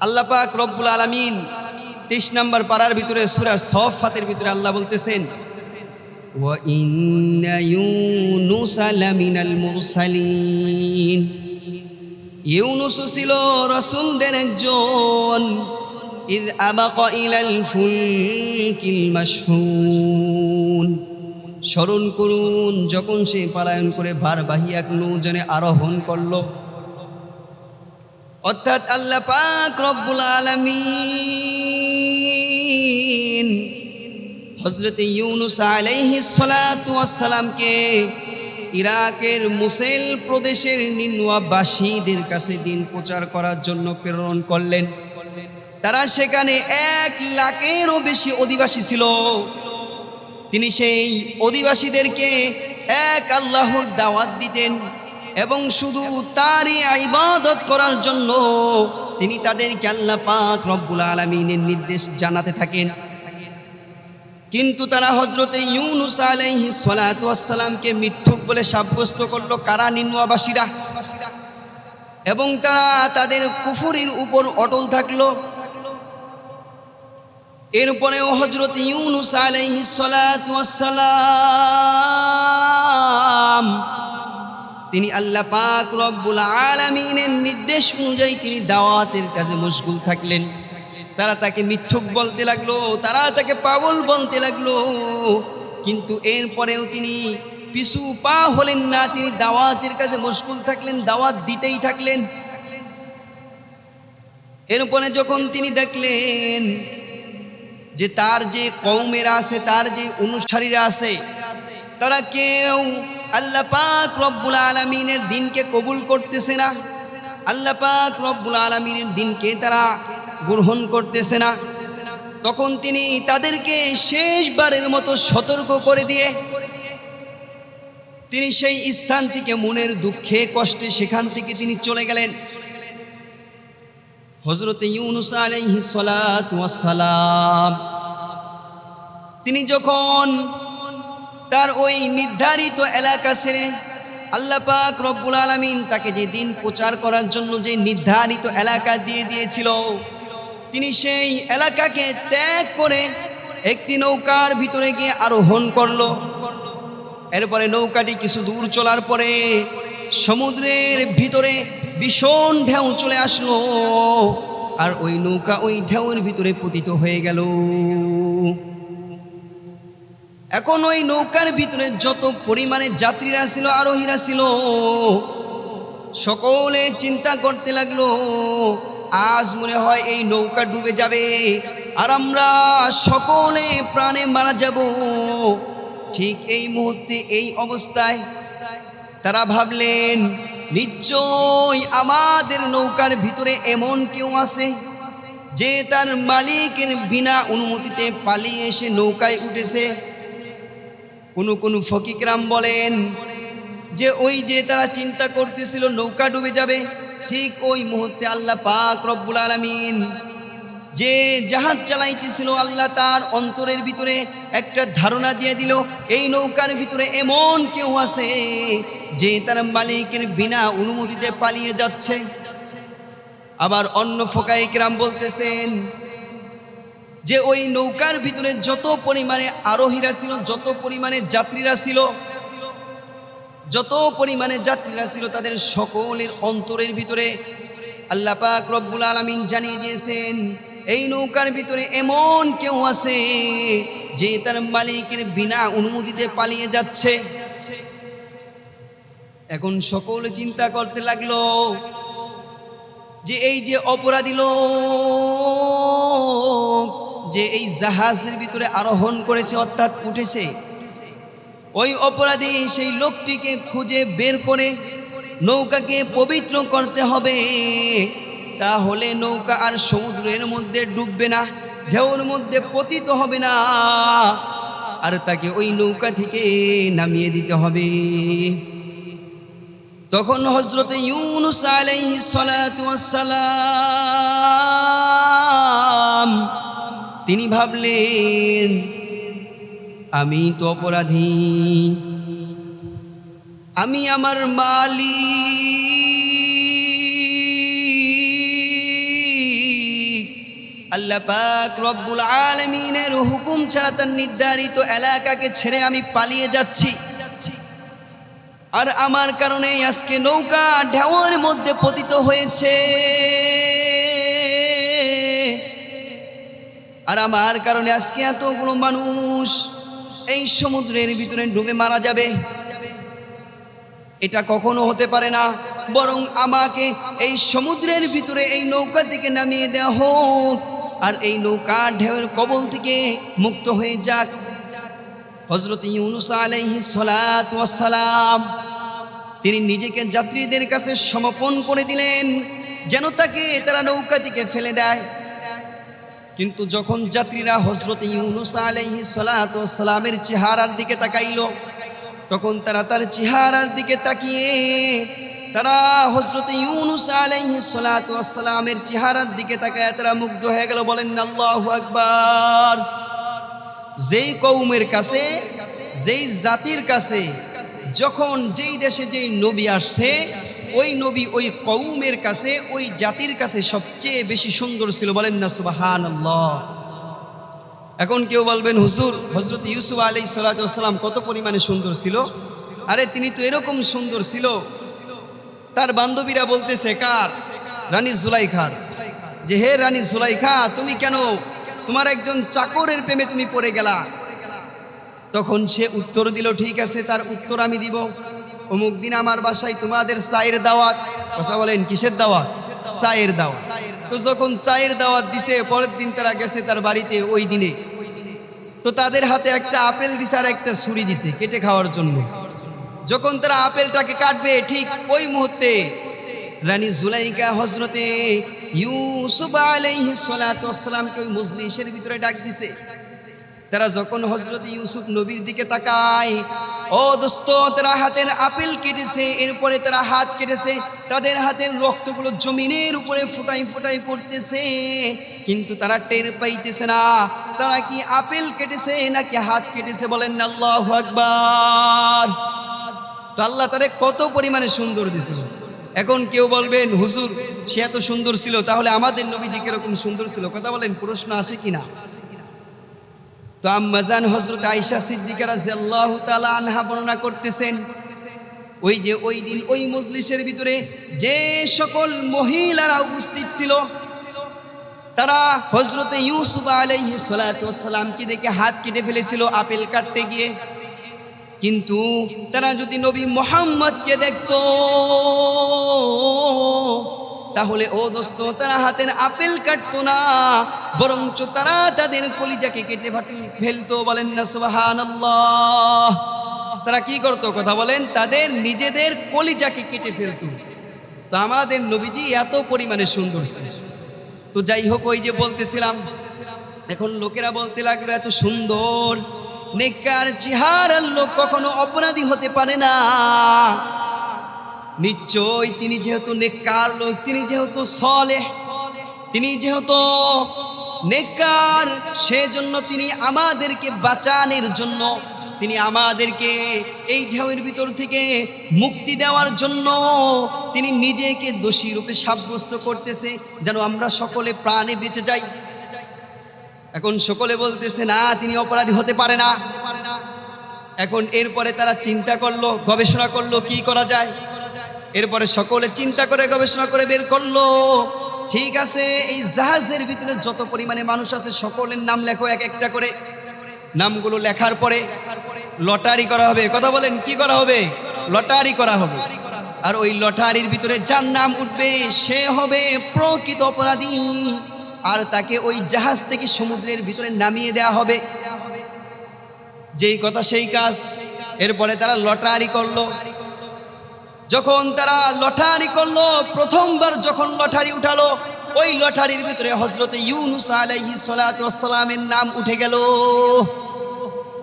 আল্লাহ পাক রব্বুল আলমিন তেইশ নম্বর পাড়ার ভিতরে সুরা সফ ফাতের ভিতরে আল্লাহ বলতেছেন وَإِنَّ يُونُسَ لَمِنَ الْمُرْسَلِينَ ইউনুস ছিল রসুলদের একজন ইদ আবাক ইলাল ফুলকিল মাশহুন স্মরণ করুন যখন সে পালায়ন করে ভারবাহী এক নৌজনে আরোহণ করলো অর্থাৎ আল্লাহ পাক রব্বুল আলামিন হজরত ইউনুস আলাইহিস সালাতু ওয়াসসালামকে ইরাকের মুসেল প্রদেশের নিন্নুয়াবাসীদের কাছে দিন প্রচার করার জন্য প্রেরণ করলেন। তারা সেখানে এক লাখেরও বেশি অধিবাসী ছিল। তিনি সেই অধিবাসীদেরকে এক আল্লাহর দাওয়াত দিতেন। এবং শুধু তারই ইবাদত করার জন্য তিনি তাদেরকে আল্লাহ পাক রব্বুল আলমিনের নির্দেশ জানাতে থাকেন। কিন্তু তারা হজরতে ইউনুস আলাইহি সালাতু ওয়াসসালামকে মিথ্যুক বলে সাব্যস্ত করল কারা নিন্নুয়াবাসীরা এবং তারা তাদের কুফুরির উপর অটল থাকল। এরপরেও হজরত ইউনুস আলাইহি সালাতু ওয়াসসালাম তিনি আল্লাহ পাক রব্বুল আলামিনের নির্দেশ অনুযায়ী তিনি দাওয়াতের কাছে মশগুল থাকলেন। তারা তাকে মিথ্যুক বলতে লাগল, তারা তাকে পাগল বলতে লাগল। কিন্তু এরপরেও তিনি পিছু পা হলেন না, তিনি দাওয়াতের কাছে মশগুল থাকলেন, দাওয়াত দিতেই থাকলেন। এরপরে যখন তিনি দেখলেন যে তার যে কৌমেরা আছে, তার যে অনুষ্ঠারীরা আছে, তারা কেউ আল্লাহ পাক রব্বুল আলমিনের দিনকে কবুল করতেছে না। আল্লাহ পাক রব্বুল আলমিনের দিনকে তারা গ্রহণ করতেছে না। তখন তিনি তাদেরকে শেষবারের মতো সতর্ক করে দিয়ে তিনি সেই স্থান থেকে মনের দুঃখে, কষ্টে সেখান থেকে তিনি চলে গেলেন। হজরত ইউনুস আলাইহি সালাম, তিনি যখন তার ওই নির্ধারিত এলাকা ছেড়ে আল্লাহ পাক রব্বুল আলমিন তাকে যে দিন প্রচার করার জন্য যে নির্ধারিত এলাকা দিয়ে দিয়েছিল, তিনি সেই এলাকাকে ত্যাগ করে একটি নৌকার ভিতরে গিয়ে আরোহণ করল। এরপরে নৌকাটি কিছু দূর চলার পরে সমুদ্রের ভিতরে ভীষণ ঢেউ চলে আসলো আর ওই নৌকা ওই ঢেউয়ের ভিতরে পতিত হয়ে গেল। এখন ওই নৌকার ভিতরে যত পরিমাণে যাত্রীরা ছিল, আরোহীরা ছিল, সকলে চিন্তা করতে লাগল, আজ মনে হয় এই নৌকা ডুবে যাবে আর আমরা সকলে প্রাণে মারা যাব। ঠিক এই মুহূর্তে, এই অবস্থায় তারা ভাবলেন নিশ্চয় আমাদের নৌকার ভিতরে এমন কেউ আছে যে তার মালিকের বিনা অনুমতিতে পালিয়ে এসে নৌকায় উঠেছে। কোনো কোনো ফকিকরাম বলেন যে ওই যে তারা চিন্তা করতেছিল নৌকা ডুবে যাবে, ঠিক ওই মুহূর্তে আল্লাহ পাক রব্বুল আলমিন যে জাহাজ চালাইতেছিল, আল্লাহ তার অন্তরের ভিতরে একটা ধারণা দিয়ে দিল, এই নৌকার ভিতরে এমন কেউ আছে যে তার মালিকের বিনা অনুমতিতে পালিয়ে যাচ্ছে। আবার অন্য ফোকাইকরাম বলতেছেন যে ওই নৌকার ভিতরে যত পরিমাণে আরোহীরা ছিল, যত পরিমাণে যাত্রীরা ছিল, যত পরিমাণে যাত্রীরা ছিল, তাদের সকলের অন্তরের ভিতরে আল্লাহ পাক রব্বুল আলমিন জানিয়ে দিয়েছেন, এই নৌকার ভিতরে এমন কেউ আছে যে তার মালিকের বিনা অনুমতিতে পালিয়ে যাচ্ছে। এখন সকলে চিন্তা করতে লাগল যে এই যে অপরাধী লোক যে এই জাহাজের ভিতরে আরোহণ করেছে, অর্থাৎ উঠেছে, ওই অপরাধী সেই লোকটিকে খুঁজে বের করে নৌকাকে পবিত্র করতে হবে। তাহলে নৌকা আর সমুদ্রের মধ্যে ডুববে না, ঢেউর মধ্যে পতিত হবে না, আর তাকে ওই নৌকা থেকে নামিয়ে দিতে হবে। তখন হজরত ইউনুস আলাইহি সালাতু ওয়াসসালাম তিনি ভাবলেন, আমি তো অপরাধী। আমি আমার মালি আল্লাহ পাক রব্বুল আলমিনের হুকুম ছাড়া তার নির্ধারিত এলাকাকে ছেড়ে আমি পালিয়ে যাচ্ছি। আর আমার কারণে আজকে নৌকা ঢেউয়ের মধ্যে পতিত হয়েছে। আর আমার কারণে আজকে এতগুলো মানুষ এই সমুদ্রের ভিতরে ডুবে মারা যাবে। এটা কখনো হতে পারে না, বরং আমাকে এই সমুদ্রের ভিতরে এই নৌকা থেকে নামিয়ে দেওয়া হোক। আর এই নৌকা ঢেউয়ের কবল থেকে মুক্ত হয়ে যাক। হজরত ইউনুস আলাইহি সালাম তিনি নিজেকে যাত্রীদের কাছে সমর্পণ করে দিলেন, যেন তাকে তারা নৌকা থেকে ফেলে দেয়। কিন্তু যখন যাত্রীরা হজরত ইউনুস আলাইহি সালামের চেহারার দিকে তাকাইল, তখন তারা তার চেহারার দিকে তাকিয়ে, তারা হজরত ইউনুস আলাইহি সালামের চেহারার দিকে তাকায়, তারা মুগ্ধ হয়ে গেল, বলেন, আল্লাহু আকবার। যেই কৌমের কাছে, যেই জাতির কাছে যখন যেই দেশে যেই নবী আসছে, ওই নবী ওই কৌমের কাছে, ওই জাতির কাছে সবচেয়ে বেশি সুন্দর ছিল বলেন না সুবাহান এখন কেউ বলবেন, হুজুর হজরত ইউসুফ আলী সাল্লাম কত পরিমাণে সুন্দর ছিল? আরে, তিনি তো এরকম সুন্দর ছিল। তার বান্ধবীরা বলতেছে, কার? রানী জুলাইখার। যে, হে রানী জুলাইখা, তুমি কেন? তোমার একজন চাকরের প্রেমে তুমি পড়ে গেলা। তখন সে উত্তর দিল, ঠিক আছে, তার উত্তর আমি দিব। অমুক দিন আমার বাসায় তোমাদের চায়ের দাওয়াত। কথা বলেন, কিসের দাওয়াত? চায়ের দাওয়াত। তো যখন চায়ের দাওয়াত দিছে, পরের দিন তারা গেছে তার বাড়িতে ওই দিনে। তো তাদের হাতে একটা আপেল দিছে আর একটা ছুরি দিছে কেটে খাওয়ার জন্য। যখন তারা আপেলটাকে কাটবে, ঠিক ওই মুহূর্তে রানী জুলাইকা হজরতে ইউসুফ আলাইহিস সালাতু ওয়াসসালামকে ওই মজলিসের ভিতরে ডাক দিছে। তারা যখন হজরত ইউসুফ নবীর দিকে তাকায়, ও দোস্ত, তারা হাতের আপেল কেটেছে, এরপরে তারা হাত কেটেছে, তাদের হাতের রক্তগুলো জমিনের উপরে ফুটাই ফুটাই পড়তেছে, কিন্তু তারা টের পাইতেছে না। তারা কি আপেল কেটেছে নাকি হাত কেটেছে বলেন আল্লাহ আকবার। তো আল্লাহ তারে কত পরিমাণে সুন্দর দিছিল এখন কেউ বলবেন, হুজুর, সে এত সুন্দর ছিল, তাহলে আমাদের নবীজি কীরকম সুন্দর ছিল? কথা বলেন, প্রশ্ন আসে কিনা? তো আম্মাজান হজরত আইসা সিদ্দিকারা আল্লাহ তালা আনহা বর্ণনা করতেছেন, ওই যে ওই দিন ওই মজলিসের ভিতরে যে সকল মহিলারা উপস্থিত ছিল, তারা হজরতে ইউসুফ আলাইহি সালাতামকে দেখে হাত কেটে ফেলেছিল আপেল কাটতে গিয়ে। কিন্তু তারা যদি নবী মোহাম্মদকে দেখত তাহলে ও দোস্ত, তারা হাতের আপেল কাটতো না, বরঞ্চ তারা তাদের কলিজাকে কেটে ফেলতো। বলেন না সুবাহান তারা কি করতো? কথা বলেন, তাদের নিজেদের কলিজাকে কেটে ফেলতো। তো আমাদের নবীজি এত পরিমাণে সুন্দর ছিল তো যাই হোক, ওই যে বলতেছিলাম, এখন লোকেরা বলতে লাগল, এত সুন্দর নেকার চেহারার লোক কখনো অপরাধী হতে পারে না। নিশ্চয় তিনি যেহেতু নেককার লোক, তিনি যেহেতু সলে তিনি যেহেতু নেককার, সেজন্য তিনি আমাদেরকে বাঁচানোর জন্য, তিনি আমাদেরকে এই ঢেউয়ের ভিতর থেকে মুক্তি দেওয়ার জন্য তিনি নিজেকে দোষী রূপে সাব্যস্ত করতেছে, যেন আমরা সকলে প্রাণে বেঁচে যাই। এখন সকলে বলতেছে, না, তিনি অপরাধী হতে পারে না। এখন এরপরে তারা চিন্তা করল, গবেষণা করল, কি করা যায়? এরপরে সকলে চিন্তা করে গবেষণা করে বের করল। ঠিক আছে, এই জাহাজের ভিতরে যত পরিমাণে মানুষ আছে, সকলের নাম লেখো এক একটা করে। নামগুলো লেখার পরে লটারি করা হবে। কথা বলেন, কি করা হবে? লটারি করা হবে। আর ওই লটারির ভিতরে যার নাম উঠবে, সে হবে প্রকৃত অপরাধী। আর তাকে ওই জাহাজ থেকে সমুদ্রের ভিতরে নামিয়ে দেওয়া হবে। যেই কথা সেই কাজ। এরপরে তারা লটারি করল। যখন তারা লটারি করল, প্রথমবার যখন লটারি উঠালো, ওই লটারির ভিতরে হজরতে ইউনুস আলাইহি সালামের নাম উঠে গেল।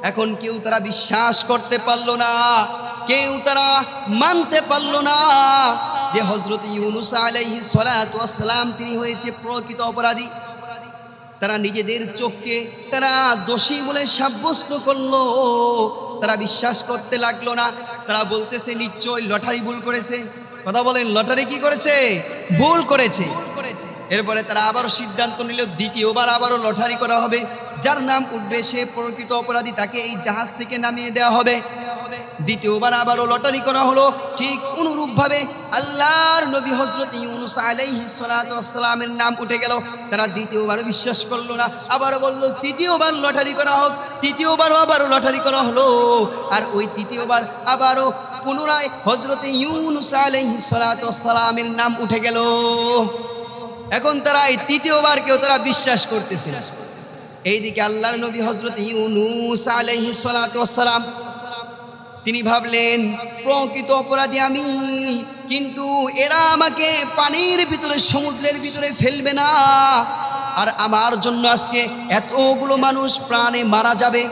এখন কেউ তারা বিশ্বাস করতে পারল না, কেউ তারা মানতে পারল না যে হজরত ইউনুস আলাইহি সালাম তিনি হয়েছে প্রকৃত অপরাধী। তারা নিজেদের চোখকে তারা দোষী বলে সাব্যস্ত করল। তারা বিশ্বাস করতে লাগল না। তারা বলতেছে নিশ্চয় লটারি ভুল করেছে। কথা বলেন, লটারি কি করেছে? ভুল করেছে। এরপরে তারা আবারও সিদ্ধান্ত নিল, দ্বিতীয়বার আবারও লটারি করা হবে। যার নাম উঠবে, সে প্রকৃত অপরাধী, তাকে এই জাহাজ থেকে নামিয়ে দেওয়া হবে। দ্বিতীয়বার আবারও লটারি করা হলো। ঠিক অনুরূপভাবে আল্লাহর নবী হজরত ইউনুস ওয়াসসালামের নাম উঠে গেল। তারা দ্বিতীয়বার বিশ্বাস করল না। আবারও বলল, তৃতীয়বার লটারি করা হোক। তৃতীয়বারও আবারও লটারি করা হলো। আর ওই তৃতীয়বার আবারও পুনরায় হজরত ইউনুস আলাইহিস সালাতু ওয়াসসালামের নাম উঠে গেল। এখন তারা এই তৃতীয়বার কেউ তারা বিশ্বাস করতেছে। এইদিকে আল্লাহর নবী হজরত ইউনুস ওয়াসসালাম তিনি ভাবলেন, প্রকৃত অপরাধী আমি, কিন্তু এরা আমাকে পানির ভিতরে, সমুদ্রের ভিতরে ফেলবে না। আর আমার জন্য আজকে এতগুলো মানুষ প্রাণে মারা যাবে।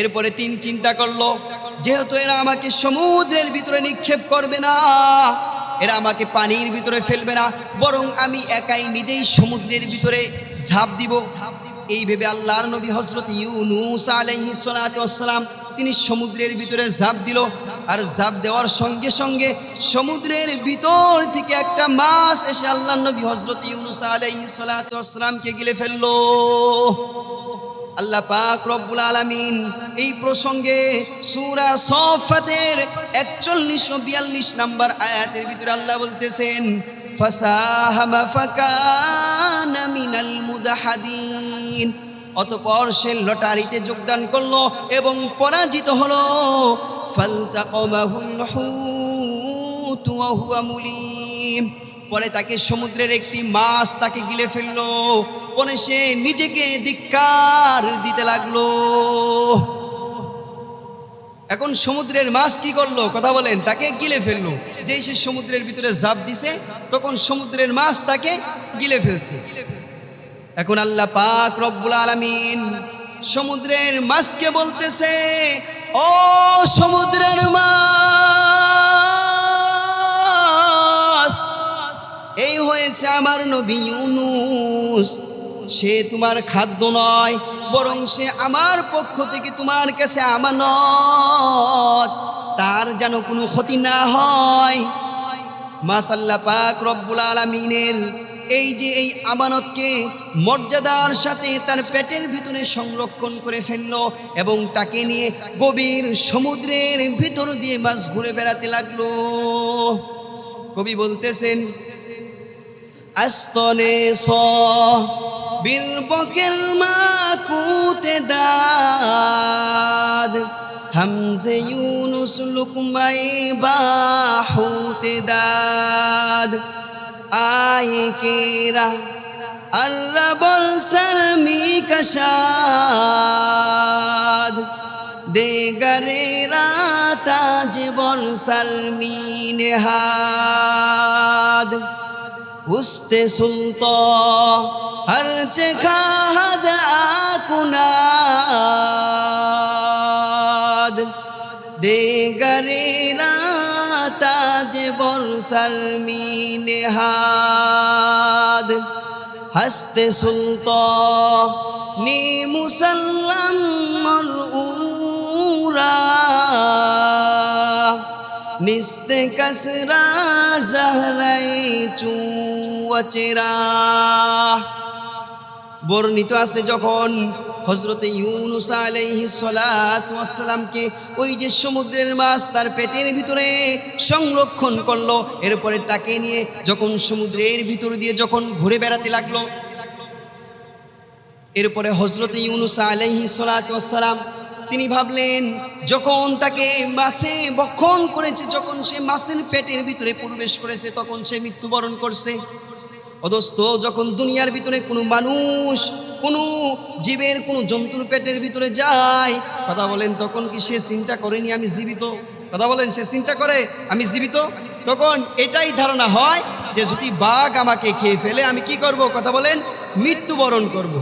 এরপরে তিন চিন্তা করল, যেহেতু এরা আমাকে সমুদ্রের ভিতরে নিক্ষেপ করবে না, এরা আমাকে পানির ভিতরে ফেলবে না, বরং আমি একাই নিজেই সমুদ্রের ভিতরে ঝাঁপ দিব। এই ভেবে আল্লাহর নবী হজরত ইউনুস ওয়াসসালাম তিনি সমুদ্রের ভিতরে ঝাঁপ দিল আর ঝাঁপ দেওয়ার সঙ্গে সঙ্গে সমুদ্রের ভিতর থেকে একটা মাছ এসে আল্লাহ নবী হজরত ইউনুস ওয়াসসালামকে গিলে ফেলল। আল্লাহ পাক রব্বুল আলামিন এই প্রসঙ্গে সূরা সফাতের 41 ও 42 নাম্বার আয়াতের ভিতরে আল্লাহ বলতেছেন, ফাসাহামা মুদাহাদিন। অতপর সে লটারিতে যোগদান করল এবং পরাজিত হলো। পরে তাকে সমুদ্রের একটি মাছ তাকে গিলে ফেলল। পরে সে নিজেকে ধিক্কার দিতে লাগল। এখন সমুদ্রের মাছ কি করল? কথা বলেন, তাকে গিলে ফেলল। যেই সে সমুদ্রের ভিতরে জাপ দিছে, তখন সমুদ্রের মাছ তাকে গিলে ফেলছে। এখন আল্লাহ পাক রব্বুল আলামিন সমুদ্রের মাছকে বলতেছে, ও সমুদ্রের মাছ, এই হয়েছে আমার নবী ইউনুস। সে তোমার খাদ্য নয় বরং সে আমার পক্ষ থেকে তোমার কাছে আমানত। তার যেন কোনো ক্ষতি না হয়। মাসাল্লা পাক রব্বুল আলমিনের এই যে এই আমানতকে মর্যাদার সাথে তার পেটের ভিতরে সংরক্ষণ করে ফেলল এবং তাকে নিয়ে গভীর সমুদ্রের ভিতর দিয়ে মাছ ঘুরে বেড়াতে লাগল। কবি বলতেছেন, আস্তনে স বিলবকেল মাকুতে দাদ। হামজে ইউনুস লুকমাই বাহুতে দাদ। আয়ে কেরা আল্লাবল সালমি কশাদ। দেগরে রাতাজ বল সালমি নেহাদ উস্তে সুলত হরচে খাদ আকুনাদ দেগরে রাতাজ বল সালমি নেহাদ। হস্তে সুলত, নি মুসল্লাম মরউরা নিস্তে কসরা জহরাই চুয়াচেরা। বর্ণিত আছে যখন হজরতে ইউনুস আলাইহিস সালাতু ওয়াসসালামকে ওই যে সমুদ্রের মাছ তার পেটের ভিতরে সংরক্ষণ করল, এরপরে তাকে নিয়ে যখন সমুদ্রের ভিতর দিয়ে যখন ঘুরে বেড়াতে লাগল এরপরে হজরত ইউনুস সালাতু ওয়াসসালাম, তিনি ভাবলেন, যখন তাকে মাছে বক্ষণ করেছে, যখন সে মাছের পেটের ভিতরে প্রবেশ করেছে, তখন সে মৃত্যুবরণ করছে। অদস্ত যখন দুনিয়ার ভিতরে কোনো মানুষ, কোনো জীবের কোনো জন্তুর পেটের ভিতরে যায়, কথা বলেন, তখন কি সে চিন্তা করেনি আমি জীবিত? কথা বলেন, সে চিন্তা করে, আমি জীবিত? তখন এটাই ধারণা হয় যে যদি বাঘ আমাকে খেয়ে ফেলে, আমি কি করব? কথা বলেন, মৃত্যুবরণ করব।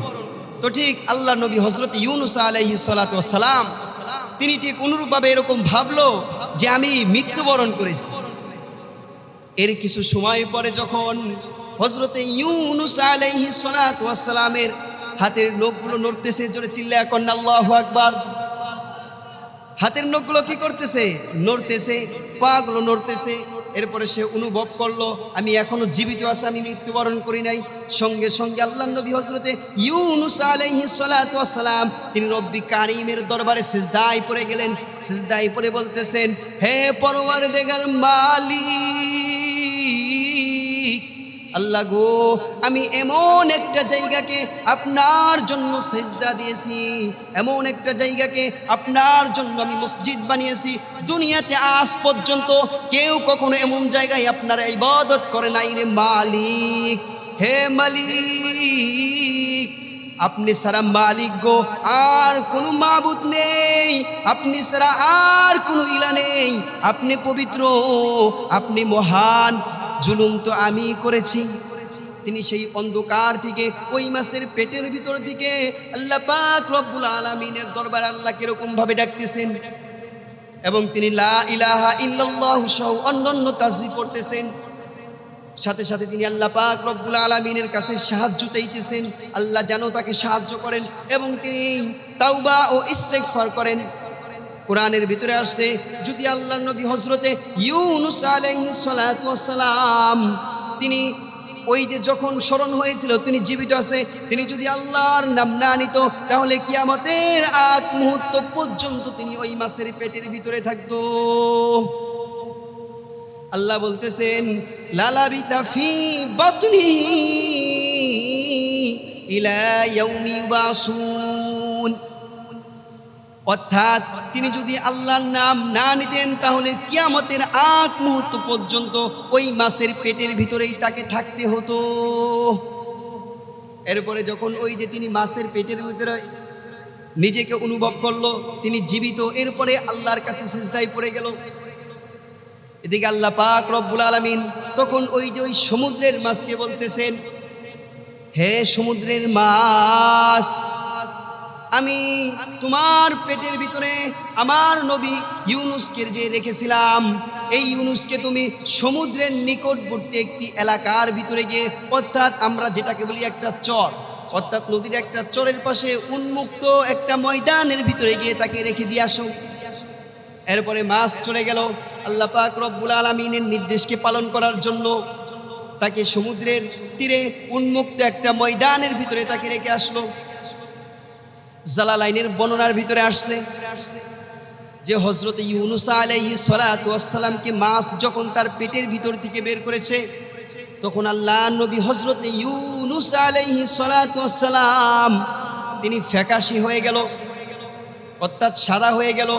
তো ঠিক আল্লাহ নবী হজরত ইউনুস আলহি সালাম তিনি ঠিক অনুরূপভাবে এরকম ভাবলো যে আমি মৃত্যুবরণ করেছি। এর কিছু সময় পরে যখন হজরতে ইউনুস আলাইহি সালামের হাতের নখগুলো নড়তেছে, জোরে চিল্লায় কন্যা আল্লাহ আকবার। হাতের নখগুলো কি করতেছে? নড়তেছে পাগুলো নড়তেছে এরপরে সে অনুভব করল, আমি এখনও জীবিত আছে, আমি মৃত্যুবরণ করি নাই। সঙ্গে সঙ্গে আল্লাহ নবী হজরতে ইউনুস সালাম তিনি রব্বি কারিমের দরবারে সিজদায় পড়ে গেলেন। সিজদায় পড়ে বলতেছেন, হে পরওয়ারদিগার মালিক আল্লাহ গো, আমি এমন একটা জায়গাকে আপনার জন্য সেজদা দিয়েছি। এমন একটা জায়গাকে আপনার জন্য আমি মসজিদ বানিয়েছি। দুনিয়াতে আজ পর্যন্ত কেউ কখনো এমন জায়গায় আপনার ইবাদত করে নাই রে মালিক। হে মালিক, আপনি সারা মালিক গো আর কোনো মাবুদ নেই। আপনি সারা আর কোনো ইলা নেই। আপনি পবিত্র, আপনি মহান জুলুম তো আমি করেছি। তিনি সেই অন্ধকার থেকে, ওই মাসের পেটের ভিতর থেকে আল্লাহ পাক রব্বুল আলামিনের দরবার আল্লাহ কীরকম ভাবে ডাকতেছেন। এবং তিনি লা ইলাহা ইল্লাল্লাহ সহ অন্যান্য তাজবি পড়তেছেন। সাথে সাথে তিনি আল্লাহ পাক রব্বুল আলমিনের কাছে সাহায্য চাইতেছেন। আল্লাহ যেন তাকে সাহায্য করেন এবং তিনি তাওবা ও ইস্তেগফার করেন। কোরআনের ভিতরে আসছে, যদি আল্লাহ নবী হজরতে ইউনুস আলাইহিস সালাতু তিনি ওই যে যখন স্মরণ হয়েছিল, তিনি জীবিত আছে, তিনি যদি আল্লাহর নাম না নিত, তাহলে কিয়ামতের আগ মুহূর্ত পর্যন্ত তিনি ওই মাসের পেটের ভিতরে থাকতো। আল্লাহ বলতেছেন লালাবিতা ফি বাতনিহি ইলা ইয়াউমি ইউবাসুন। অর্থাৎ তিনি যদি আল্লাহর নাম না নিতেন, তাহলে কিয়ামতের আগ মুহূর্ত পর্যন্ত ওই মাসের পেটের ভিতরেই তাকে থাকতে হতো। এরপরে যখন ওই যে তিনি মাসের পেটের ভিতরে নিজেকে অনুভব করল, তিনি জীবিত, এরপরে আল্লাহর কাছে সেজদায় পড়ে গেল। এদিকে আল্লাহ পাক রব্বুল আলমিন তখন ওই যে ওই সমুদ্রের মাছকে বলতেছেন, হে সমুদ্রের মাছ আমি তোমার পেটের ভিতরে আমার নবী ইউনুসকে যে রেখেছিলাম, এই ইউনুসকে তুমি সমুদ্রের নিকটবর্তী একটি এলাকার ভিতরে গিয়ে, অর্থাৎ আমরা যেটাকে বলি একটা চর, অর্থাৎ নদীর একটা চরের পাশে উন্মুক্ত একটা ময়দানের ভিতরে গিয়ে তাকে রেখে দিয়ে আসো। এরপরে মাছ চলে গেল। আল্লাহ পাক রব্বুল আলমিনের নির্দেশকে পালন করার জন্য তাকে সমুদ্রের তীরে উন্মুক্ত একটা ময়দানের ভিতরে তাকে রেখে আসলো। জালালাইনের বর্ণনার ভিতরে আসছে যে হজরত ইউনুসা আলাইহি সালাতামকে মাছ যখন তার পেটের ভিতর থেকে বের করেছে, তখন আল্লাহ নবী হজরত ইউনুস আলাইহি সালাতাম তিনি ফ্যাকাশি হয়ে গেল, অর্থাৎ সাদা হয়ে গেল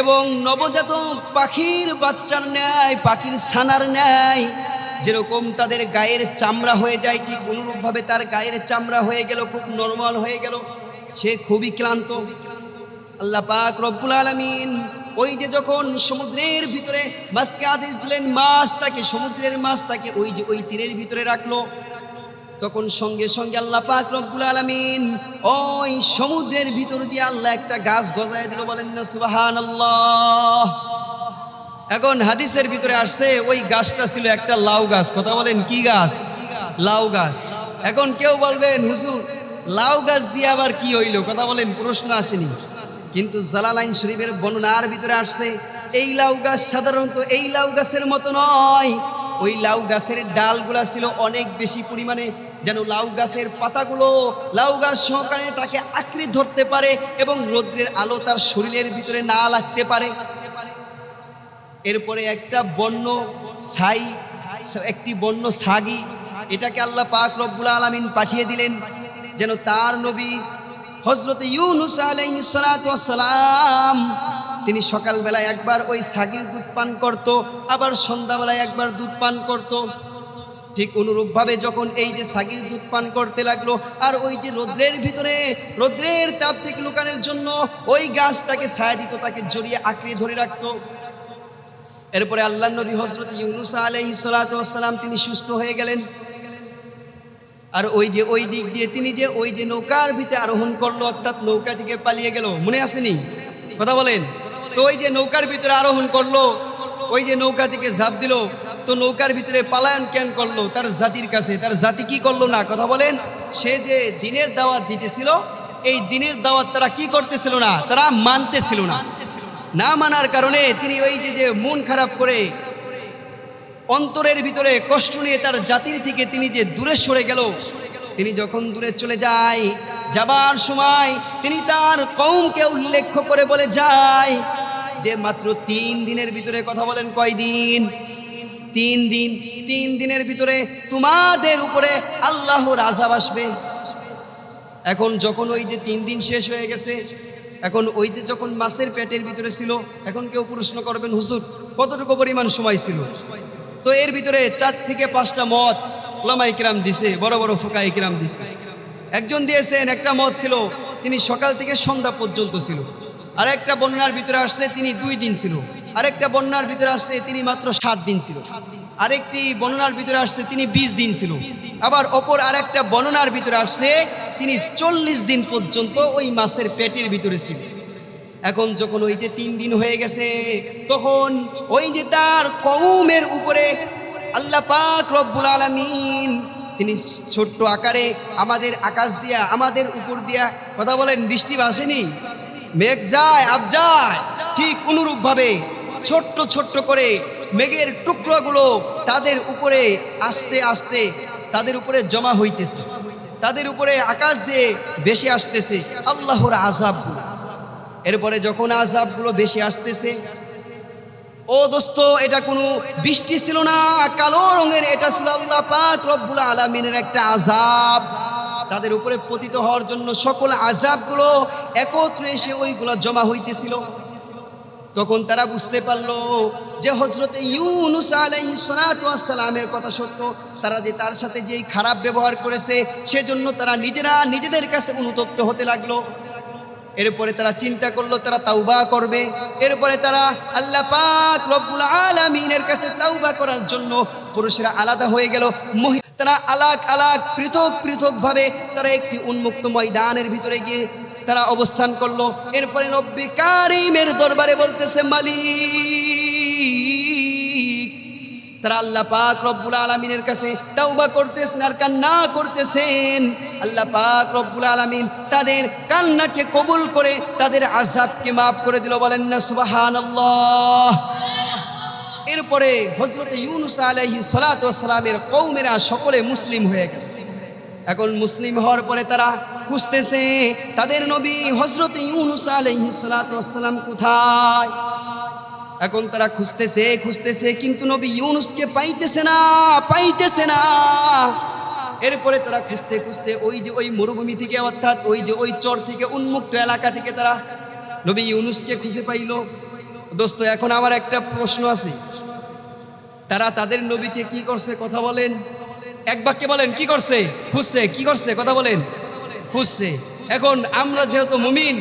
এবং নবজাতক পাখির বাচ্চার ন্যায়, পাখির ছানার ন্যায় যেরকম তাদের গায়ের চামড়া হয়ে যায়, ঠিক অনুরূপভাবে তার গায়ের চামড়া হয়ে গেল, খুব নর্মাল হয়ে গেল। সে খুবই ক্লান্ত। আল্লাহ পাক রব্বুল আলমিন ওই যে যখন সমুদ্রের ভিতরে মাছকে আদেশ দিলেন মাছ তাকে সমুদ্রের মাছ তাকে ওই যে ওই তীরের ভিতরে রাখল। তখন সঙ্গে সঙ্গে আল্লাহ পাক রব্বুল আলামিন ওই সমুদ্রের ভিতর দিয়ে আল্লাহ একটা গাছ গজায় দিল, বলেন না, সুবহানাল্লাহ। এখন হাদিসের ভিতরে আসছে, ওই গাছটা ছিল একটা লাউ গাছ। কথা বলেন, কি গাছ? লাউ গাছ। এখন কেউ বলবেন, হুজুর লাউ গাছ দিয়ে আবার কি হইল? কথা বলেন, প্রশ্ন আসেনি। কিন্তু জালালাইন শরীফের বর্ণনার ভিতরে আসছে, এই লাউ গাছ সাধারণত এই লাউ গাছের মতো নয়। ওই লাউ গাছের ডালগুলা ছিল অনেক বেশি পরিমাণে, যেন লাউ গাছের পাতাগুলো লাউ গাছ সহকারে তাকে আঁকড়ে ধরতে পারে এবং রৌদ্রের আলো তার শরীরের ভিতরে না লাগতে পারে। এরপরে একটা বন্য ছাই, একটি বন্য সাগি, এটাকে আল্লাহ পাক রব্বুল আলমিন পাঠিয়ে দিলেন। যেন তার নবী হজরত ইউনুস আলাইসালাম তিনি সকালবেলায় একবার ওই সাগির দুধ পান করত, আবার সন্ধ্যাবেলায় একবার দুধ পান করত। ঠিক অনুরূপভাবে যখন এই যে সাগির দুধ পান করতে লাগল, আর ওই যে রৌদ্রের ভিতরে, রৌদ্রের তাপ থেকে লুকানোর জন্য ওই গাছ তাকে ছায়া দিত তাকে জড়িয়ে আঁকড়ে ধরে রাখতো। এরপরে আল্লাহ নবী হজরত ইউনুসা আলহি তিনি সুস্থ হয়ে গেলেন। আর ওই যে ওই দিক দিয়ে তিনি যে ওই যে নৌকার ভিতরে আরোহণ করল, অর্থাৎ নৌকা থেকে পালিয়ে গেল। মনে আসেনি? কথা বলেন? তো ওই যে নৌকার ভিতরে আরোহণ করল, ওই যে নৌকা থেকে ঝাঁপ দিল, তো নৌকার ভিতরে পালায়ন কেন করল? তার জাতির কাছে। তার জাতি কি করল না? কথা বলেন? সে যে দিনের দাওয়াত দিতেছিল, এই দিনের দাওয়াত তারা কি করতেছিল না? তারা মানতেছিল না। না মানার কারণে তিনি ওই যে যে মন খারাপ করে অন্তরের ভিতরে কষ্ট নিয়ে তার জাতির থেকে তিনি যে দূরে সরে গেল, তিনি যখন দূরে চলে যায়, যাবার সময় তিনি তার কৌমকে উল্লেখ করে বলে যায় যে, মাত্র তিন দিনের ভিতরে কথা বলেন কয়দিন তিন দিন, তিন দিনের ভিতরে তোমাদের উপরে আল্লাহর আজাব আসবে। এখন যখন ওই যে তিন দিন শেষ হয়ে গেছে, এখন ওই যে যখন মাছের পেটের ভিতরে ছিল, এখন কেউ প্রশ্ন করবেন হুসুর কতটুকু পরিমাণ সময় ছিল? তো এর ভিতরে চার থেকে পাঁচটা মত ওলামা ইকরাম দিছে, বড় বড় ফুকা ইকরাম দিছে। একজন দিয়েছেন, একটা মত ছিল, তিনি সকাল থেকে সন্ধ্যা পর্যন্ত ছিল। আর একটা বন্যার ভিতরে আসছে, তিনি দুই দিন ছিল। আরেকটা বন্যার ভিতরে আসছে, তিনি মাত্র সাত দিন ছিল। আরেকটি বর্ণনার ভিতরে আসছে, তিনি বিশ দিন ছিল। আবার অপর আরেকটা বর্ণনার ভিতরে আসছে, তিনি চল্লিশ দিন পর্যন্ত ওই মাছের পেটের ভিতরে ছিল। এখন যখন ওই যে তিন দিন হয়ে গেছে, তখন ওই যে তার কৌমের উপরে আল্লাহ পাক রব্বুল আলামিন, তিনি ছোট্ট আকারে আমাদের আকাশ দিয়া, আমাদের উপর দিয়া কথা বলেন, বৃষ্টি আসেনি মেঘ যায়, আব যায়, ঠিক অনুরূপভাবে ছোট্ট ছোট্ট করে মেঘের টুকরোগুলো তাদের উপরে আস্তে আস্তে তাদের উপরে জমা হইতেছে। তাদের উপরে আকাশ দিয়ে বেশি আসতেছে। আল্লাহর আজাবগুলো এরপরে যখন আজাবগুলো বেশি আসতেছে, ও দোস্ত, এটা কোনো বৃষ্টি ছিল না, কালো রঙের, এটা ছিল আল্লাহ পাক রব্বুল আলামিনের একটা আজাব তাদের উপরে পতিত হওয়ার জন্য সকল আজাবগুলো একত্রে এসে ওইগুলো জমা হইতেছিল। তখন তারা বুঝতে পারল যে হজরতে ইউনুস আলাইসালামের কথা সত্য। তারা যে তার সাথে যেই খারাপ ব্যবহার করেছে, সেজন্য তারা নিজেরা নিজেদের কাছে অনুতপ্ত হতে লাগল। এরপরে তারা চিন্তা করল, তারা তাওবা করবে। এরপরে তারা আল্লাহ পাক রব্বুল আলামিনের কাছে তাওবা করার জন্য পুরুষেরা আলাদা হয়ে গেল। মহিলা তারা আলাক আলাক, পৃথক পৃথক ভাবে তারা একটি উন্মুক্ত ময়দানের ভিতরে গিয়ে তারা অবস্থান করল। এরপরে রব্বি কারিমের দরবারে বলতেছে, মালিক। তারা আল্লাহ পাক রব্বুল আলমিনের কাছে তাওবা করতেছেন আর কান্না করতেছেন। আল্লাহ পাক রব্বুল আলমিন তাদের কান্নাকে কবুল করে তাদের আজাবকে মাফ করে দিল, বলেন না সুবাহান এরপরে হজরত ইউনুস আলহি সালাতামের কৌমেরা সকলে মুসলিম হয়ে গেছে। এখন মুসলিম হওয়ার পরে তারা খুঁজতেছে, তাদের নবী হজরত ইউনুস আলহি সালাতাম কোথায়? এখন তারা খুঁজতেছে খুঁজতেছে, কিন্তু নবী ইউনুসকে পাইতেছে না পাইতেছে না। এরপরে তারা খুঁজতে খুঁজতে ওই যে ওই মরুভূমি থেকে, অর্থাৎ ওই যে ওই চর থেকে, উন্মুক্ত এলাকা থেকে তারা নবী ইউনুসকে খুঁজে পাইল। দোস্ত, এখন আমার একটা প্রশ্ন আছে। তারা তাদের নবীকে কি করছে কথা বলেন? এক বাক্যে বলেন, কি করছে? খুঁজছে, কি করছে? কথা বলেন। খুঁজছে। এখন আমরা যেহেতু মুমিন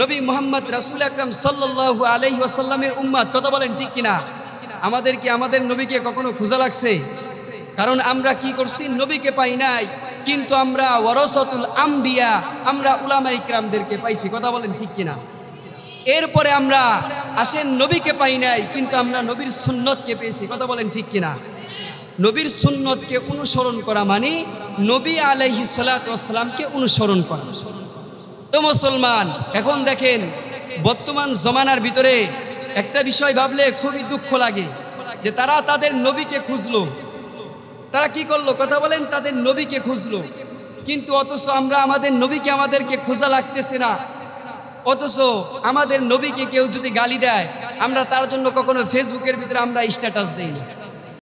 নবী মোহাম্মদ রাসুল আকরাম সাল্লাল্লাহু আলাইহি ওয়াসাল্লামের উম্মাদ কথা বলেন ঠিক কিনা? আমাদের কি আমাদের নবীকে কখনো খোঁজা লাগছে? কারণ আমরা কি করছি? নবীকে পাই নাই, কিন্তু আমরা ওয়ারসাতুল আম্বিয়া, আমরা উলামা ইকরামদেরকে পাইছি, কথা বলেন ঠিক কিনা? এরপরে আমরা আসেন নবীকে পাই নাই, কিন্তু আমরা নবীর সুন্নতকে পেয়েছি, কথা বলেন ঠিক কিনা? নবীর সুন্নতকে অনুসরণ করা মানে নবী আলাইহি সালাতামকে অনুসরণ করা। তো মুসলমান, এখন দেখেন বর্তমান জমানার ভিতরে একটা বিষয় ভাবলে খুবই দুঃখ লাগে যে তারা তাদের নবীকে খুঁজলো। তারা কি করল? কথা বলেন, তাদের নবীকে খুঁজলো। কিন্তু অথচ আমরা আমাদের নবীকে আমাদেরকে খোঁজা লাগতেছে না। অথচ আমাদের নবীকে কেউ যদি গালি দেয়, আমরা তার জন্য কখনো ফেসবুকের ভিতরে আমরা স্ট্যাটাস দিই